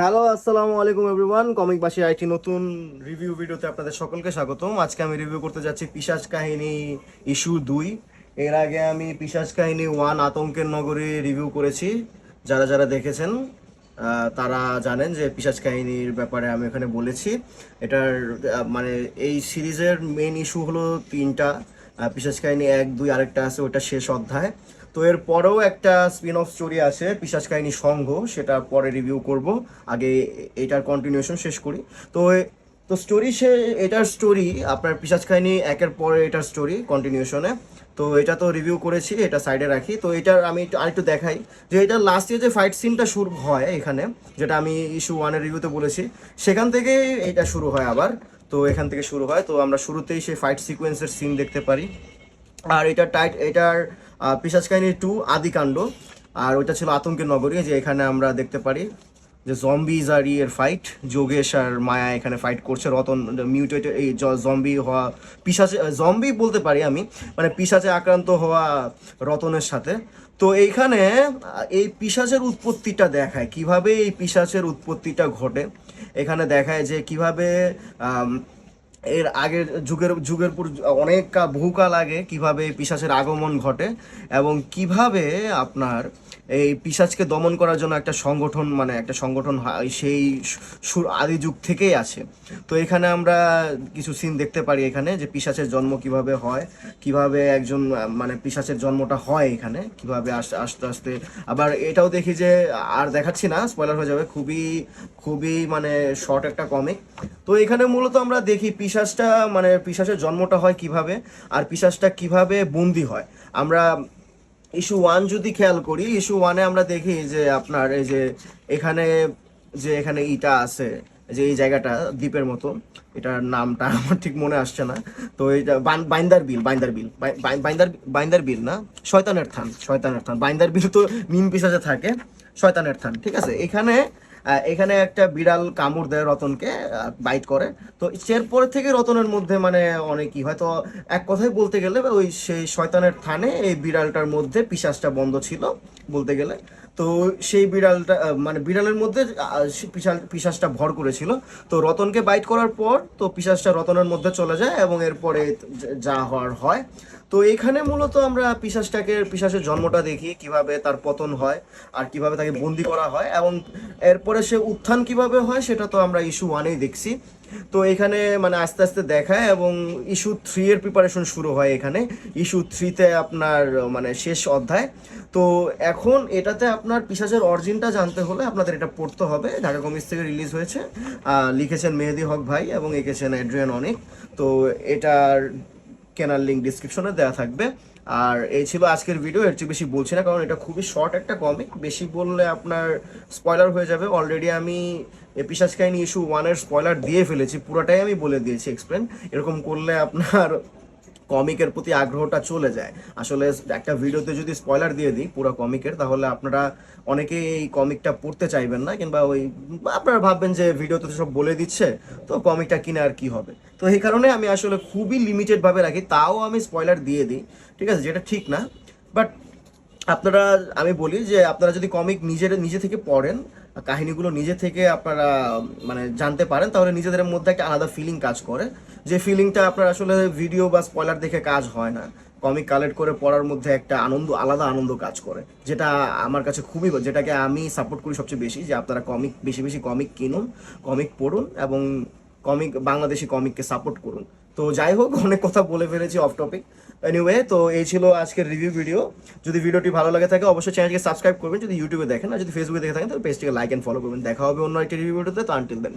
Hello আসসালামু আলাইকুম everyone comic বাসী আইটি নতুন রিভিউ ভিডিওতে আপনাদের সকলকে স্বাগতম। আজকে আমি রিভিউ করতে যাচ্ছি পিশাচ কাহিনী ইস্যু দুই। এর আগে আমি পিশাচ কাহিনী ওয়ান আতঙ্কের নগরে রিভিউ করেছি। যারা যারা দেখেছেন তারা জানেন যে পিশাচ কাহিনীর ব্যাপারে আমি এখানে বলেছি। এটার মানে এই সিরিজের মেন ইস্যু হলো তিনটা। পিশাচ কাহিনী এক, দুই, আরেকটা আছে ওটা শেষ অধ্যায়। তো এর পরেও একটা স্পিন অফ স্টোরি আছে পিশাচ কাহিনী সংঘ সেটা পরে রিভিউ করব। আগে এটার কন্টিনিউশন শেষ করি। তো তো স্টোরি সে, এটার স্টোরি আপনার পিশাচ কাহিনী একের পরে এটার স্টোরি কন্টিনিউশনে তো এটা তো রিভিউ করেছি, এটা সাইডে রাখি। তো এটার আমি একটু- আরেকটু দেখাই যে এটা লাস্ট যে ফাইট সিনটা শুরু হয় এখানে, যেটা আমি ইস্যু ওয়ানের রিভিউতে বলেছি, সেখান থেকে এটা শুরু হয় আবার। তো এখান থেকে শুরু হয়। তো আমরা শুরুতেই সেই ফাইট সিকোয়েন্সের সিন দেখতে পারি। আর এটা টাইট এটার পিশাচ কাহিনী টু আদিকাণ্ড আর ওইটা ছিল আতঙ্কের নগরী, যে এখানে আমরা দেখতে পারি যে জম্বিজ আর ইয়ের ফাইট যোগেশ আর মায়া এখানে ফাইট করছে, রতন মিউটেটেড এই জম্বি হওয়া পিসাচে জম্বি বলতে পারি আমি মানে পিসাচে আক্রান্ত হওয়া রতনের সাথে। তো এইখানে এই পিসাচের উৎপত্তিটা দেখায়। কীভাবে এই পিসাচের উৎপত্তিটা ঘটে? এখানে দেখায় যে কীভাবে এর আগের যুগের যুগের পর অনেক বহুকাল আগে কীভাবে পিসাসের আগমন ঘটে এবং কীভাবে আপনার এই পিশাচকে দমন করার জন্য একটা সংগঠন মানে একটা সংগঠন সেই আদি যুগ থেকেই আছে। তো এখানে আমরা কিছু সিন দেখতে পারি এখানে যে পিশাচের জন্ম কীভাবে হয়, কীভাবে একজন মানে পিশাচের জন্মটা হয় এখানে, কীভাবে আস্তে আস্তে। আবার এটাও দেখি যে আর দেখাচ্ছি না স্পয়লার হয়ে যাবে, খুবই খুবই মানে শর্ট একটা কমিক তো এখানে মূলত আমরা দেখি পিশাচটা মানে পিশাচের জন্মটা হয় কীভাবে, আর পিশাচটা কীভাবে বন্দি হয়। আমরা ইস্যু ওয়ান যদি খেয়াল করি ইস্যু ওয়ানে আমরা দেখি যে আপনার এই যে এখানে যে এখানে ইটা আছে, যে এই জায়গাটা দ্বীপের মতো, এটার নামটা আমার ঠিক মনে আসছে না। তো এটা বাইন্দার বিল বাইন্দার বিল, বাই- বাই- বাইন্দার বাইন্দার বিল না, শয়তানের থান শয়তানের থান। বাইন্দার বিল তো মিন পিসাজে থাকে, শয়তানের থান, ঠিক আছে? এখানে এখানে একটা বিড়াল কামড় দেয় রতনকে বাইট করে। তো এরপর থেকে রতনের মধ্যে মানে অনেকই, হয়তো এক কথায় বলতে গেলে ওই সেই শয়তানের থানে এই বিড়ালটার মধ্যে পিসাসটা বন্ধ ছিল বলতে গেলে। তো সেই বিড়ালটা মানে বিড়ালের মধ্যে পিশাল পিসাসটা ভর করেছিল। তো রতনকে বাইট করার পর, তো পিসাসটা রতনের মধ্যে চলে যায় এবং এরপরে যা হওয়ার হয়। তো এখানে মূলত আমরা পিসাসটাকে পিসাসের জন্মটা দেখি, কীভাবে তার পতন হয় আর কীভাবে তাকে বন্দি করা হয় এবং এরপরে সে উত্থান কীভাবে হয়, সেটা তো আমরা ইস্যু ওয়ানেই দেখছি। তো এখানে মানে আস্তে আস্তে দেখায় এবং ইস্যু থ্রি এর প্রিপারেশন শুরু হয় এখানে। ইস্যু থ্রিতে আপনার মানে শেষ অধ্যায়। তো এখন এটাতে আপনার পিসাচের অরিজিনটা জানতে হলে আপনাদের এটা পড়তে হবে। ঢাকা কমিক্স থেকে রিলিজ হয়েছে। লিখেছেন মেহেদি হক ভাই এবং এঁকেছেন এড্রিয়ান অনেক। তো এটার কেনার লিঙ্ক ডিসক্রিপশনে দেওয়া থাকবে। আর এই ছিল আজকের ভিডিও এর চেয়ে বেশি বলছি না, কারণ এটা খুবই শর্ট একটা কমিক বেশি বললে আপনার স্পয়লার হয়ে যাবে। অলরেডি আমি এপিসাস কাহিনী ইস্যু ওয়ানের স্পয়লার দিয়ে ফেলেছি, পুরোটাই আমি বলে দিয়েছি এক্সপ্লেন এরকম করলে আপনার কমিকের প্রতি আগ্রহটা চলে যায়। আসলে একটা ভিডিওতে যদি স্পয়লার দিয়ে দিই পুরো কমিকের, তাহলে আপনারা অনেকেই এই কমিকটা পড়তে চাইবেন না কিংবা ওই আপনারা ভাববেন যে ভিডিওতে তো সব বলে দিচ্ছে, তো কমিকটা কিনে আর কি হবে? তো এই কারণে আমি আসলে খুবই লিমিটেড ভাবে রাখি, তাও আমি স্পয়লার দিয়ে দিই, ঠিক আছে? যেটা ঠিক না বাট আপনারা, আমি বলি যে আপনারা যদি কমিক নিজের, নিজে থেকে পড়েন কাহিনীগুলো নিজে থেকে আপনারা মানে জানতে পারেন, তাহলে নিজেদের মধ্যে একটা আলাদা ফিলিং কাজ করে। যে ফিলিংটা আপনার আসলে ভিডিও বা স্পয়লার দেখে কাজ হয় না। কমিক কালেক্ট করে পড়ার মধ্যে একটা আনন্দ, আলাদা আনন্দ কাজ করে। যেটা আমার কাছে খুবই, যেটাকে আমি সাপোর্ট করি সবচেয়ে বেশি, যে আপনারা কমিক বেশি বেশি কমিক কিনুন কমিক পড়ুন এবং কমিক বাংলাদেশি কমিককে সাপোর্ট করুন। তো যাই হোক, অনেক কথা বলে ফেলেছি অফ টপিক এনিওয়ে তো এই ছিল আজকের রিভিউ ভিডিও যদি ভিডিওটি ভালো লাগে থাকে, অবশ্যই চ্যানেলকে সাবস্ক্রাইব করবেন। যদি ইউটিউবে দেখেন আর যদি ফেসবুকে দেখে থাকেন, তাহলে পেজটিকে লাইক অ্যান্ড ফলো করবেন। দেখা হবে অন্য একটি রিভিউ ভিডিওতে তো আনটিল দেন